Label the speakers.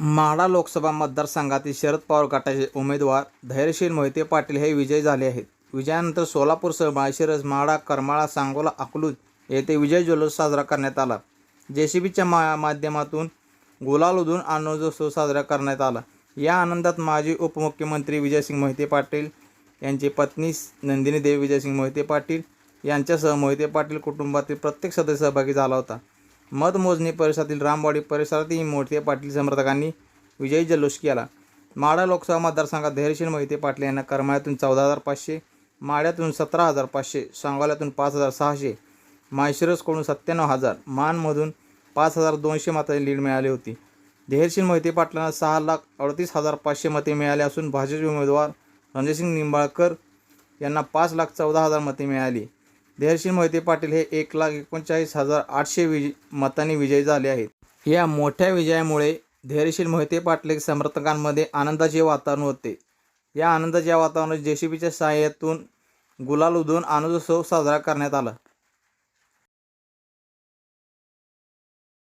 Speaker 1: माढा लोकसभा मतदारसंघातील शरद पवार गटाचे उमेदवार धैर्यशील मोहिते पाटील हे विजयी झाले आहेत. विजयानंतर सोलापूरसह माळशिरस माढा करमाळा सांगोला अकलूज येथे विजय जल्लोष साजरा करण्यात आला. जेसीबीच्या मा माध्यमातून गुलाल उधून आनंदोत्सव साजरा करण्यात आला. या आनंदात माजी उपमुख्यमंत्री विजयसिंग मोहिते पाटील यांची पत्नी नंदिनी देवी विजयसिंग मोहिते पाटील यांच्यासह मोहिते पाटील कुटुंबातील प्रत्येक सदस्य सहभागी झाला होता. मतमोजणी परिसरातील रामवाडी परिसरातही मोठे पाटील समर्थकांनी विजयी जल्लोष केला. माढा लोकसभा मतदारसंघात धैर्यशील मोहिते पाटील यांना करमाळ्यातून चौदा हजार पाचशे माड्यातून सतरा हजार पाचशे सांगोल्यातून पाच हजार सहाशे माळशिरसकडून सत्त्याण्णव हजार मानमधून पाच हजार दोनशे मतांची लीड मिळाली होती. धैर्यशील मोहिते पाटलांना सहा लाख अडतीस हजार पाचशे मते मिळाली असून भाजपचे उमेदवार रणजितसिंग निंबाळकर यांना पाच लाख चौदा हजार मते मिळाली. धैर्यशील मोहिते पाटील हे एक लाख एकोणचाळीस हजार आठशे विज मतांनी विजयी झाले आहेत. या मोठ्या विजयामुळे धैर्यशील मोहिते पाटील समर्थकांमध्ये आनंदाचे वातावरण होते. या आनंदाच्या वातावरणात जेसीबीच्या सहाय्यातून गुलाल उधळून आनंदोत्सव साजरा करण्यात आला.